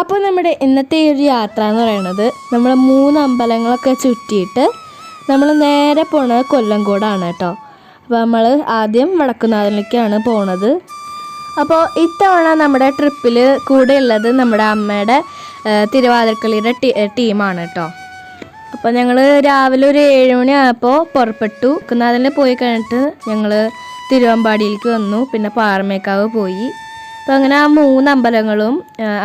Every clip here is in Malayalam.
അപ്പോൾ നമ്മുടെ ഇന്നത്തെ ഒരു യാത്ര എന്ന് പറയുന്നത് നമ്മൾ മൂന്ന് അമ്പലങ്ങളൊക്കെ ചുറ്റിയിട്ട് നമ്മൾ നേരെ പോണത് കൊല്ലംകോടാണ് കേട്ടോ. അപ്പോൾ നമ്മൾ ആദ്യം വടക്കുന്നാഥനിലേക്കാണ് പോണത്. അപ്പോൾ ഇത്തവണ നമ്മുടെ ട്രിപ്പിൽ കൂടെ ഉള്ളത് നമ്മുടെ അമ്മയുടെ തിരുവാതിരക്കളിയുടെ ടീ ടീമാണ് കേട്ടോ. അപ്പോൾ ഞങ്ങൾ രാവിലെ ഒരു ഏഴ് മണി ആയപ്പോൾ പുറപ്പെട്ടു. കുന്നാഥനിൽ പോയി കഴിഞ്ഞിട്ട് ഞങ്ങൾ തിരുവമ്പാടിയിലേക്ക് വന്നു. പിന്നെ പാറമേക്കാവ് പോയി. അപ്പോൾ അങ്ങനെ ആ മൂന്ന് അമ്പലങ്ങളും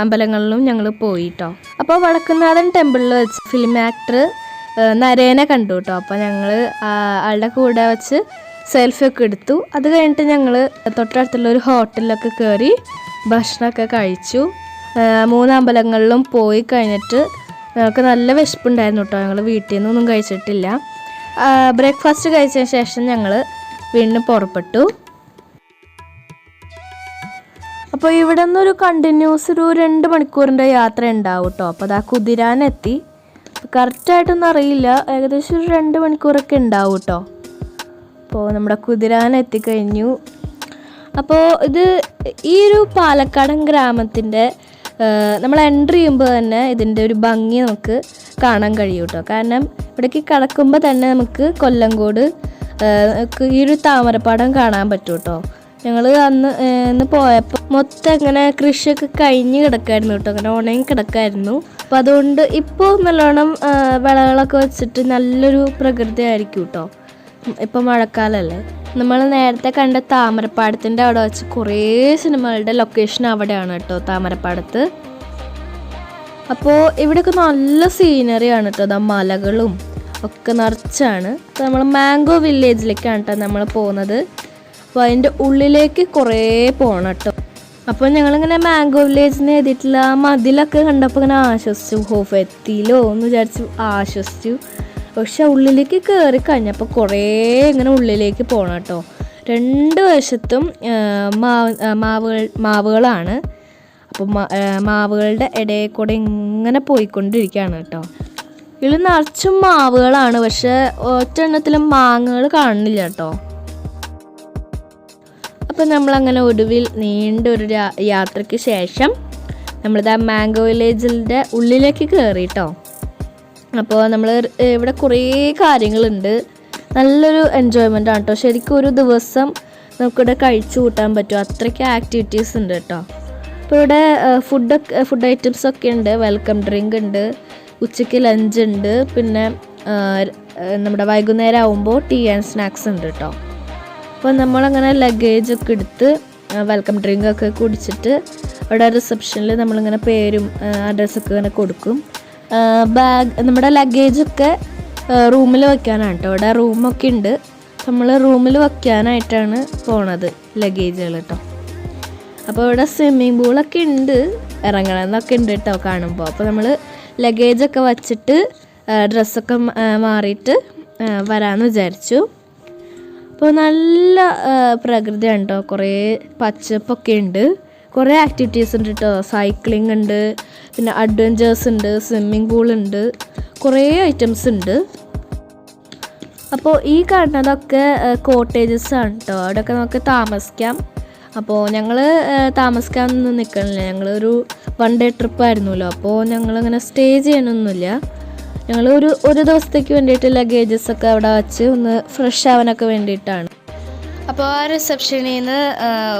അമ്പലങ്ങളിലും ഞങ്ങൾ പോയി കേട്ടോ അപ്പോൾ വടക്കുന്നാഥൻ ടെമ്പിളിൽ വെച്ച് ഫിലിം ആക്ടർ നരേനെ കണ്ടു കേട്ടോ അപ്പോൾ ഞങ്ങൾ ആളുടെ കൂടെ വെച്ച് സെൽഫി ഒക്കെ എടുത്തു. അത് കഴിഞ്ഞിട്ട് ഞങ്ങൾ തൊട്ടടുത്തുള്ള ഒരു ഹോട്ടലിലൊക്കെ കയറി ഭക്ഷണമൊക്കെ കഴിച്ചു. മൂന്ന് അമ്പലങ്ങളിലും പോയി കഴിഞ്ഞിട്ട് ഞങ്ങൾക്ക് നല്ല വിശപ്പുണ്ടായിരുന്നു കേട്ടോ ഞങ്ങൾ വീട്ടിൽ നിന്നൊന്നും കഴിച്ചിട്ടില്ല. ബ്രേക്ക്ഫാസ്റ്റ് കഴിച്ചതിന് ശേഷം ഞങ്ങൾ വീണ്ടും പുറപ്പെട്ടു. അപ്പോൾ ഇവിടെ നിന്നൊരു കണ്ടിന്യൂസ് ഒരു രണ്ട് മണിക്കൂറിന്റെ യാത്ര ഉണ്ടാവും കേട്ടോ അപ്പോൾ അതാ കുതിരാനെത്തി കറക്റ്റായിട്ടൊന്നും അറിയില്ല. ഏകദേശം ഒരു രണ്ട് മണിക്കൂറൊക്കെ ഉണ്ടാവും കേട്ടോ അപ്പോൾ നമ്മുടെ കുതിരാൻ എത്തിക്കഴിഞ്ഞു. അപ്പോൾ ഇത് ഈ ഒരു പാലക്കാടൻ ഗ്രാമത്തിന്റെ നമ്മൾ എന്റർ ചെയ്യുമ്പോൾ തന്നെ ഇതിന്റെ ഒരു ഭംഗി നമുക്ക് കാണാൻ കഴിയും കേട്ടോ കാരണം ഇവിടേക്ക് കടക്കുമ്പോൾ തന്നെ നമുക്ക് കൊല്ലങ്കോട് ഈ ഒരു താമരപ്പാടം കാണാൻ പറ്റും കേട്ടോ ഞങ്ങൾ അന്ന് ഇന്ന് പോയപ്പോൾ മൊത്തം അങ്ങനെ കൃഷിയൊക്കെ കഴിഞ്ഞ് കിടക്കായിരുന്നു കേട്ടോ. അങ്ങനെ ഉണങ്ങി കിടക്കായിരുന്നു. അപ്പം അതുകൊണ്ട് ഇപ്പോൾ നല്ലോണം വിളകളൊക്കെ വെച്ചിട്ട് നല്ലൊരു പ്രകൃതി ആയിരിക്കും കേട്ടോ. ഇപ്പം മഴക്കാലമല്ലേ നമ്മൾ നേരത്തെ കണ്ട താമരപ്പാടത്തിന്റെ അവിടെ വെച്ച് കുറേ സിനിമകളുടെ ലൊക്കേഷൻ അവിടെയാണ് കേട്ടോ താമരപ്പാടത്ത്. അപ്പോൾ ഇവിടെയൊക്കെ നല്ല സീനറിയാണ് കേട്ടോ. അതാ മലകളും ഒക്കെ നിറച്ചാണ്. അപ്പോൾ നമ്മൾ മാംഗോ വില്ലേജിലേക്കാണ് കേട്ടോ നമ്മൾ പോകുന്നത് അപ്പോൾ അതിന്റെ ഉള്ളിലേക്ക് കുറേ പോകണം കേട്ടോ അപ്പോൾ ഞങ്ങളിങ്ങനെ മാംഗോ വില്ലേജിന് എഴുതിയിട്ടുള്ള മതിലൊക്കെ കണ്ടപ്പോൾ ഇങ്ങനെ ആശ്വസിച്ചു. ഹോഫ് എത്തിയില്ലോ എന്ന് വിചാരിച്ചു ആശ്വസിച്ചു. പക്ഷെ ഉള്ളിലേക്ക് കയറി കഴിഞ്ഞപ്പോൾ കുറേ ഇങ്ങനെ ഉള്ളിലേക്ക് പോകണം കേട്ടോ രണ്ട് വശത്തും മാവ് മാവുകൾ മാവുകളാണ്. അപ്പോൾ മാവുകളുടെ ഇടയിൽ കൂടെ ഇങ്ങനെ പോയിക്കൊണ്ടിരിക്കുകയാണ് കേട്ടോ ഇതിൽ നിറച്ചും മാവുകളാണ് പക്ഷേ ഒറ്റ എണ്ണത്തിലും മാങ്ങകൾ കാണുന്നില്ല കേട്ടോ അപ്പം നമ്മളങ്ങനെ ഒടുവിൽ നീണ്ട ഒരു യാത്രയ്ക്ക് ശേഷം നമ്മളിതാ മാംഗോ വില്ലേജിന്റെ ഉള്ളിലേക്ക് കയറി കേട്ടോ അപ്പോൾ നമ്മൾ ഇവിടെ കുറേ കാര്യങ്ങളുണ്ട്. നല്ലൊരു എൻജോയ്മെന്റ് ആണ് കേട്ടോ ശരിക്കും ഒരു ദിവസം നമുക്കിവിടെ കഴിച്ചു കൂട്ടാൻ പറ്റും. അത്രയ്ക്ക് ആക്ടിവിറ്റീസ് ഉണ്ട് കേട്ടോ. അപ്പോൾ ഇവിടെ ഫുഡൊക്കെ ഫുഡ് ഐറ്റംസ് ഒക്കെ ഉണ്ട്. വെൽക്കം ഡ്രിങ്ക് ഉണ്ട്. ഉച്ചയ്ക്ക് ലഞ്ച് ഉണ്ട്. പിന്നെ നമ്മുടെ വൈകുന്നേരം ആവുമ്പോൾ ടീ ആൻഡ് സ്നാക്സ് ഉണ്ട് കേട്ടോ. അപ്പോൾ നമ്മളങ്ങനെ ലഗേജ് ഒക്കെ എടുത്ത് വെൽക്കം ഡ്രിങ്ക് ഒക്കെ കുടിച്ചിട്ട് അവിടെ റിസപ്ഷനിൽ നമ്മളിങ്ങനെ പേരും അഡ്രസ്സൊക്കെ ഇങ്ങനെ കൊടുക്കും. ബാഗ് നമ്മുടെ ലഗേജൊക്കെ റൂമിൽ വെക്കാനാണ് കേട്ടോ അവിടെ റൂമൊക്കെ ഉണ്ട്. നമ്മൾ റൂമിൽ വെക്കാനായിട്ടാണ് പോണത് ലഗേജുകൾ കേട്ടോ അപ്പോൾ ഇവിടെ സ്വിമ്മിങ് പൂളൊക്കെ ഉണ്ട്. ഇറങ്ങണം എന്നൊക്കെ ഉണ്ട് കേട്ടോ കാണുമ്പോൾ അപ്പോൾ നമ്മൾ ലഗേജൊക്കെ വച്ചിട്ട് ഡ്രസ്സൊക്കെ മാറിയിട്ട് വരാമെന്ന് വിചാരിച്ചു. അപ്പോൾ നല്ല പ്രകൃതിയാണ് കേട്ടോ കുറേ പച്ചപ്പൊക്കെ ഉണ്ട് കുറേ ആക്ടിവിറ്റീസ് ഉണ്ട് കേട്ടോ സൈക്ലിംഗ് ഉണ്ട് പിന്നെ അഡ്വഞ്ചേഴ്സ് ഉണ്ട് സ്വിമ്മിംഗ് പൂൾ ഉണ്ട് കുറേ ഐറ്റംസ് ഉണ്ട് അപ്പോൾ ഈ കാണുന്നതൊക്കെ കോട്ടേജസ് ആണ് കേട്ടോ അവിടെയൊക്കെ നമുക്ക് താമസിക്കാം. അപ്പോൾ ഞങ്ങൾ താമസിക്കാനൊന്നും നിൽക്കണില്ല ഞങ്ങളൊരു വൺ ഡേ ട്രിപ്പ് ആയിരുന്നല്ലോ. അപ്പോൾ ഞങ്ങളിങ്ങനെ സ്റ്റേ ചെയ്യണമൊന്നുമില്ല ഞങ്ങൾ ഒരു ഒരു ദിവസത്തേക്ക് വേണ്ടിയിട്ട് ലഗേജസ് ഒക്കെ അവിടെ വെച്ച് ഒന്ന് ഫ്രഷ് ആവാനൊക്കെ വേണ്ടിയിട്ടാണ്. അപ്പോൾ ആ റിസപ്ഷനിൽ നിന്ന്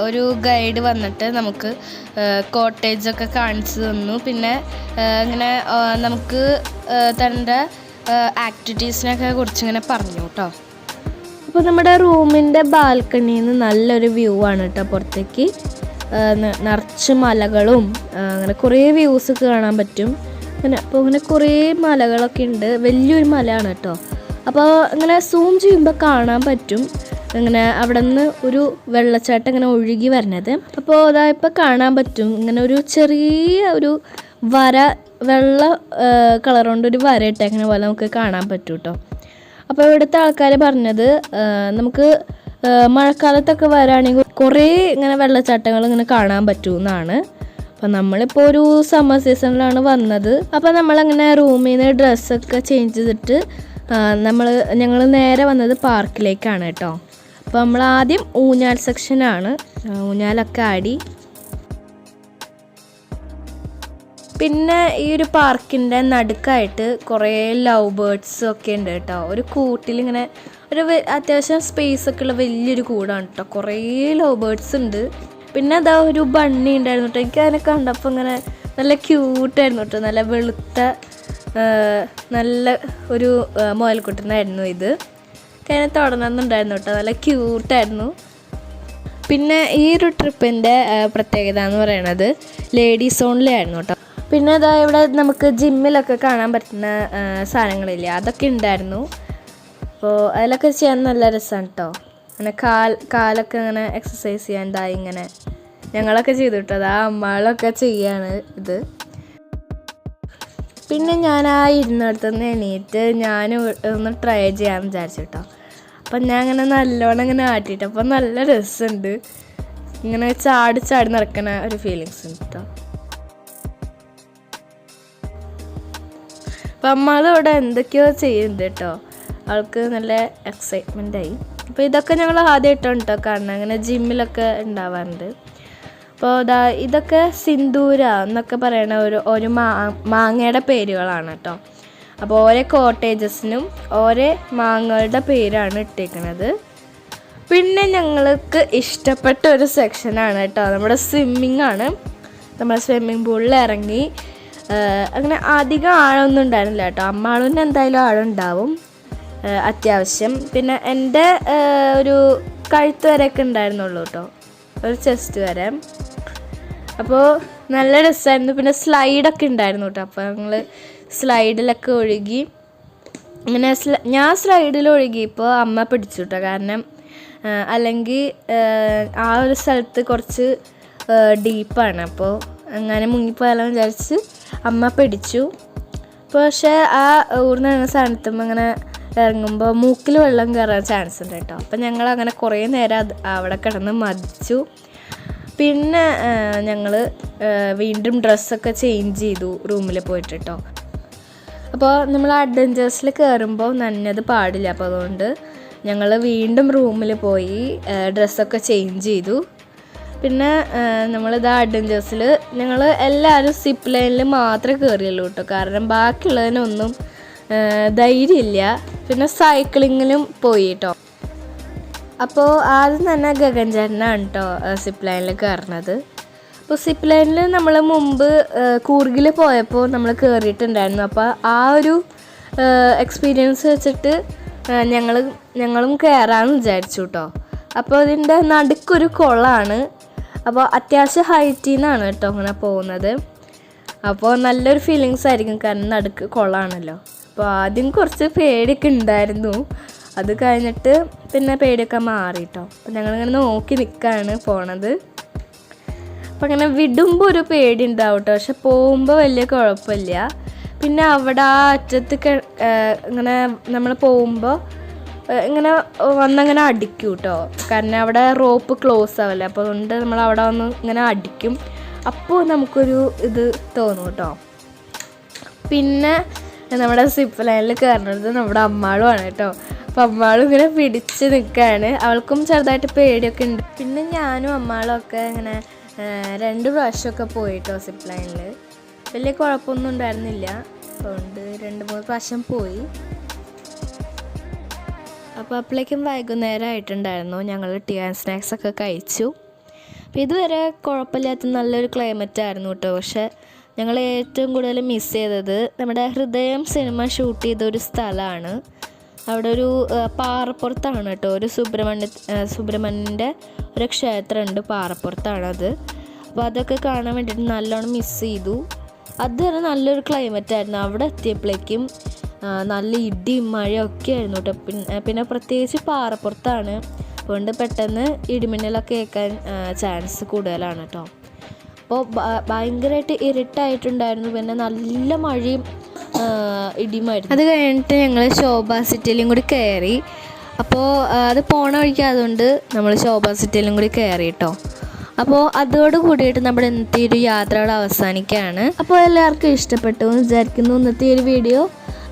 ഒരു ഗൈഡ് വന്നിട്ട് നമുക്ക് കോട്ടേജൊക്കെ കാണിച്ചു തന്നു. പിന്നെ ഇങ്ങനെ നമുക്ക് തന്റെ ആക്ടിവിറ്റീസിനൊക്കെ കുറിച്ച് ഇങ്ങനെ പറഞ്ഞു കേട്ടോ. അപ്പോൾ നമ്മുടെ റൂമിന്റെ ബാൽക്കണിയിൽ നിന്ന് നല്ലൊരു വ്യൂ ആണ് കേട്ടോ പുറത്തേക്ക്. നിറച്ച് മലകളും അങ്ങനെ കുറേ വ്യൂസ് കാണാൻ പറ്റും. അങ്ങനെ അപ്പോൾ ഇങ്ങനെ കുറേ മലകളൊക്കെ ഉണ്ട്. വലിയൊരു മലയാണ് കേട്ടോ. അപ്പോൾ ഇങ്ങനെ സൂം ചെയ്യുമ്പോൾ കാണാൻ പറ്റും. ഇങ്ങനെ അവിടെ നിന്ന് ഒരു വെള്ളച്ചാട്ടം ഇങ്ങനെ ഒഴുകി വരണത്. അപ്പോൾ അതാ ഇപ്പോൾ കാണാൻ പറ്റും. ഇങ്ങനെ ഒരു ചെറിയ ഒരു വര വെള്ള കളർ കൊണ്ട് ഒരു വര ഇട്ടേക്കണ പോലെ നമുക്ക് കാണാൻ പറ്റും കേട്ടോ അപ്പോൾ ഇവിടുത്തെ ആൾക്കാർ പറഞ്ഞത് നമുക്ക് മഴക്കാലത്തൊക്കെ വരാണെങ്കിൽ കുറേ ഇങ്ങനെ വെള്ളച്ചാട്ടങ്ങൾ ഇങ്ങനെ കാണാൻ പറ്റുമെന്നാണ് അപ്പം നമ്മളിപ്പോ ഒരു സമ്മർ സീസണിലാണ് വന്നത്. അപ്പോൾ നമ്മളങ്ങനെ റൂമിൽ നിന്ന് ഡ്രസ്സൊക്കെ ചേഞ്ച് ചെയ്തിട്ട് നമ്മൾ ഞങ്ങൾ നേരെ വന്നത് പാർക്കിലേക്കാണ് കേട്ടോ. അപ്പോൾ നമ്മൾ ആദ്യം ഊഞ്ഞാൽ സെക്ഷനാണ് ഊഞ്ഞാലൊക്കെ ആടി. പിന്നെ ഈ ഒരു പാർക്കിന്റെ നടുക്കായിട്ട് കുറേ ലവ് ബേർഡ്സ് ഒക്കെ ഉണ്ട് കേട്ടോ. ഒരു കൂട്ടിലിങ്ങനെ ഒരു അത്യാവശ്യം സ്പേസ് ഒക്കെ ഉള്ള വലിയൊരു കൂടാണ് കേട്ടോ. കുറേ ലവ് ബേർഡ്സ് ഉണ്ട്. പിന്നെ അതാ ഒരു ബണ്ണി ഉണ്ടായിരുന്നു കേട്ടോ എനിക്ക് അതിനെ കണ്ടപ്പോൾ ഇങ്ങനെ നല്ല ക്യൂട്ടായിരുന്നു കേട്ടോ നല്ല വെളുത്ത നല്ല ഒരു മുയൽക്കുട്ടനായിരുന്നു ഇത്. അതിനെ തുടങ്ങുന്നുണ്ടായിരുന്നു കേട്ടോ നല്ല ക്യൂട്ടായിരുന്നു പിന്നെ ഈ ഒരു ട്രിപ്പിന്റെ പ്രത്യേകത എന്ന് പറയുന്നത് ലേഡീസ് സോണിലായിരുന്നു കേട്ടോ പിന്നെ അതാ ഇവിടെ നമുക്ക് ജിമ്മിലൊക്കെ കാണാൻ പറ്റുന്ന സാധനങ്ങളില്ലേ? അതൊക്കെ ഉണ്ടായിരുന്നു. അപ്പോൾ അതിലൊക്കെ ചെയ്യാൻ നല്ല രസമാണ് കേട്ടോ അങ്ങനെ കാൽ കാലൊക്കെ ഇങ്ങനെ എക്സസൈസ് ചെയ്യാൻ ഇതാ ഇങ്ങനെ. ഞങ്ങളൊക്കെ ചെയ്തിട്ടത് ആ അമ്മകളൊക്കെ ചെയ്യാണ് ഇത്. പിന്നെ ഞാൻ ആ ഇരുന്നിടത്ത് നിന്ന് എണീറ്റ് ഞാൻ ഒന്ന് ട്രൈ ചെയ്യാൻ വിചാരിച്ചു കേട്ടോ. അപ്പം ഞാൻ അങ്ങനെ നല്ലോണം ഇങ്ങനെ ആട്ടിയിട്ട് അപ്പം നല്ല രസമുണ്ട്. ഇങ്ങനെ ചാടി ചാടി നടക്കണ ഒരു ഫീലിങ്സ് ഉണ്ട് കേട്ടോ. അപ്പം അമ്മളിവിടെ എന്തൊക്കെയോ ചെയ്യുന്നുണ്ട് കേട്ടോ. അവൾക്ക് നല്ല എക്സൈറ്റ്മെന്റ് ആയി. അപ്പോൾ ഇതൊക്കെ ഞങ്ങൾ ആദ്യമായിട്ടാണ് കേട്ടോ കാണുന്നത് അങ്ങനെ ജിമ്മിലൊക്കെ ഉണ്ടാവാറുണ്ട് അപ്പോൾ ഇതാ ഇതൊക്കെ സിന്ദൂര എന്നൊക്കെ പറയുന്ന ഒരു ഒരു മാ മാങ്ങയുടെ പേരുകളാണ് കേട്ടോ അപ്പോൾ ഓരോ കോട്ടേജസിനും ഓരോ മാങ്ങകളുടെ പേരാണ് ഇട്ടേക്കുന്നത് പിന്നെ ഞങ്ങൾക്ക് ഇഷ്ടപ്പെട്ട ഒരു സെക്ഷനാണ് കേട്ടോ നമ്മുടെ സ്വിമ്മിങ് ആണ് നമ്മൾ സ്വിമ്മിങ് പൂളിൽ ഇറങ്ങി അങ്ങനെ അധികം ആഴമൊന്നും ഉണ്ടായിരുന്നില്ല കേട്ടോ അമ്മാളൂന് എന്തായാലും ആഴം ഉണ്ടാവും. അത്യാവശ്യം. പിന്നെ എന്റെ ഒരു കഴുത്ത് വരെയൊക്കെ ഉണ്ടായിരുന്നുള്ളൂ കേട്ടോ. ഒരു ചെസ്റ്റ് വരെ. അപ്പോൾ നല്ല രസമായിരുന്നു പിന്നെ സ്ലൈഡൊക്കെ ഉണ്ടായിരുന്നു കേട്ടോ. അപ്പോൾ ഞങ്ങൾ സ്ലൈഡിലൊക്കെ ഒഴുകി. അങ്ങനെ ഞാൻ സ്ലൈഡിൽ ഒഴുകിയപ്പോൾ അമ്മ പിടിച്ചു കേട്ടോ. കാരണം അല്ലെങ്കിൽ ആ, ഒരു സ്ഥലത്ത് കുറച്ച് ഡീപ്പാണ്. അപ്പോൾ അങ്ങനെ മുങ്ങിപ്പോയാലോ വിചാരിച്ച് അമ്മ പിടിച്ചു. പക്ഷേ ആ ഊർന്ന് ഇറങ്ങുന്ന അങ്ങനെ ഇറങ്ങുമ്പോൾ മൂക്കിൽ വെള്ളം കയറാൻ ചാൻസ് ഉണ്ട് കേട്ടോ അപ്പം ഞങ്ങൾ അങ്ങനെ കുറേ നേരം അത് അവിടെ കിടന്ന് മതിച്ചു പിന്നെ ഞങ്ങൾ വീണ്ടും ഡ്രസ്സൊക്കെ ചേഞ്ച് ചെയ്തു റൂമിൽ പോയിട്ട് കേട്ടോ അപ്പോൾ നമ്മൾ അഡ്വഞ്ചേഴ്സിൽ കയറുമ്പോൾ നനഞ്ഞത് പാടില്ല. അപ്പോൾ അതുകൊണ്ട് ഞങ്ങൾ വീണ്ടും റൂമിൽ പോയി ഡ്രസ്സൊക്കെ ചേഞ്ച് ചെയ്തു. പിന്നെ നമ്മളിതാ അഡ്വഞ്ചേഴ്സിൽ ഞങ്ങൾ എല്ലാവരും സിപ്പ് ലൈനിൽ മാത്രമേ കയറിയുള്ളൂ കേട്ടോ കാരണം ബാക്കിയുള്ളതിനൊന്നും ധൈര്യമില്ല. പിന്നെ സൈക്ലിങ്ങിലും പോയി കേട്ടോ അപ്പോൾ ആദ്യം തന്നെ ഗഗൻചാരനാണ് കേട്ടോ സിപ്പ് ലൈനിൽ കയറുന്നത് അപ്പോൾ സിപ്പ് ലൈനിൽ നമ്മൾ മുമ്പ് കൂർഗിൽ പോയപ്പോൾ നമ്മൾ കയറിയിട്ടുണ്ടായിരുന്നു അപ്പോൾ ആ ഒരു എക്സ്പീരിയൻസ് വെച്ചിട്ട് ഞങ്ങൾ ഞങ്ങളും കയറാമെന്ന് വിചാരിച്ചു കേട്ടോ അപ്പോൾ അതിന്റെ നടുക്കൊരു കുളമാണ് അപ്പോൾ അത്യാവശ്യം ഹൈറ്റിൽ നിന്നാണ് കേട്ടോ അങ്ങനെ പോകുന്നത്. അപ്പോൾ നല്ലൊരു ഫീലിങ്സ് ആയിരിക്കും കാരണം നടുക്ക് കുളമാണല്ലോ അപ്പോൾ ആദ്യം കുറച്ച് പേടിയൊക്കെ ഉണ്ടായിരുന്നു. അത് കഴിഞ്ഞിട്ട് പിന്നെ പേടിയൊക്കെ മാറി കേട്ടോ അപ്പോൾ ഞങ്ങളിങ്ങനെ നോക്കി നിൽക്കുകയാണ് പോണത്. അപ്പം അങ്ങനെ വിടുമ്പോൾ ഒരു പേടി ഉണ്ടാവും കേട്ടോ പക്ഷെ പോകുമ്പോൾ വലിയ കുഴപ്പമില്ല. പിന്നെ അവിടെ ആ അറ്റത്ത് ഇങ്ങനെ നമ്മൾ പോകുമ്പോൾ ഇങ്ങനെ വന്നങ്ങനെ അടിക്കും കേട്ടോ കാരണം അവിടെ റോപ്പ് ക്ലോസ് ആവില്ല അപ്പോൾ അതുകൊണ്ട് നമ്മൾ അവിടെ വന്ന് ഇങ്ങനെ അടിക്കും. അപ്പോൾ നമുക്കൊരു ഇത് തോന്നും കേട്ടോ പിന്നെ നമ്മുടെ സിപ്പ് ലൈനിൽ കയറുന്നത് നമ്മുടെ അമ്മാളുമാണ് കേട്ടോ. അപ്പം അമ്മാളും ഇങ്ങനെ പിടിച്ച് നിൽക്കുകയാണ് അവൾക്കും ചെറുതായിട്ട് പേടിയൊക്കെ ഉണ്ട്. പിന്നെ ഞാനും അമ്മാളും ഒക്കെ ഇങ്ങനെ രണ്ട് പ്രാവശ്യമൊക്കെ പോയിട്ടോ സിപ്പ് ലൈനിൽ വലിയ കുഴപ്പമൊന്നും ഉണ്ടായിരുന്നില്ല. അതുകൊണ്ട് രണ്ട് മൂന്ന് പ്രാവശ്യം പോയി. അപ്പോൾ അപ്പോഴേക്കും വൈകുന്നേരം ആയിട്ടുണ്ടായിരുന്നു ഞങ്ങൾ ടീ ആൻഡ് സ്നാക്സ് ഒക്കെ കഴിച്ചു. അപ്പോൾ ഇതുവരെ കുഴപ്പമില്ലാത്ത നല്ലൊരു ക്ലൈമറ്റ് ആയിരുന്നു കേട്ടോ. പക്ഷേ ഞങ്ങൾ ഏറ്റവും കൂടുതൽ മിസ് ചെയ്തത് നമ്മുടെ ഹൃദയം സിനിമ ഷൂട്ട് ചെയ്ത ഒരു സ്ഥലമാണ് അവിടെ ഒരു പാറപ്പുറത്താണ് കേട്ടോ. ഒരു സുബ്രഹ്മണ്യ സുബ്രഹ്മണ്യന്റെ ഒരു ക്ഷേത്രമുണ്ട് പാറപ്പുറത്താണത് അപ്പോൾ അതൊക്കെ കാണാൻ വേണ്ടിയിട്ട് നല്ലോണം മിസ് ചെയ്തു. അത് തന്നെ നല്ലൊരു ക്ലൈമറ്റ് ആയിരുന്നു. അവിടെ എത്തിയപ്പോഴേക്കും നല്ല ഇടിയും മഴയൊക്കെ ആയിരുന്നു കേട്ടോ. പിന്നെ പിന്നെ പ്രത്യേകിച്ച് പാറപ്പുറത്താണ്. അതുകൊണ്ട് പെട്ടെന്ന് ഇടിമിന്നലൊക്കെ കേൾക്കാൻ ചാൻസ് കൂടുതലാണ് കേട്ടോ. അപ്പോൾ ഭയങ്കരമായിട്ട് ഇരുട്ടായിട്ടുണ്ടായിരുന്നു. പിന്നെ നല്ല മഴയും ഇടിയുമായിരുന്നു. അത് കഴിഞ്ഞിട്ട് ഞങ്ങൾ ശോഭ സിറ്റിയിലും കൂടി കയറി. അപ്പോൾ അത് പോണ വഴിക്ക് അതുകൊണ്ട് നമ്മൾ ശോഭ സിറ്റിയിലും കൂടി കയറി കേട്ടോ അപ്പോൾ അതോട് കൂടിയിട്ട് നമ്മുടെ ഇന്നത്തെ ഒരു യാത്രകൾ അവസാനിക്കുകയാണ്. അപ്പോൾ എല്ലാവർക്കും ഇഷ്ടപ്പെട്ടു എന്ന് വിചാരിക്കുന്നു ഇന്നത്തെ ഒരു വീഡിയോ.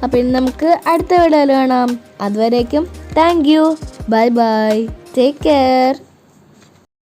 അപ്പോൾ ഇനി നമുക്ക് അടുത്ത വീഡിയോയിൽ കാണാം. അതുവരേക്കും thank you. Bye bye. Take care.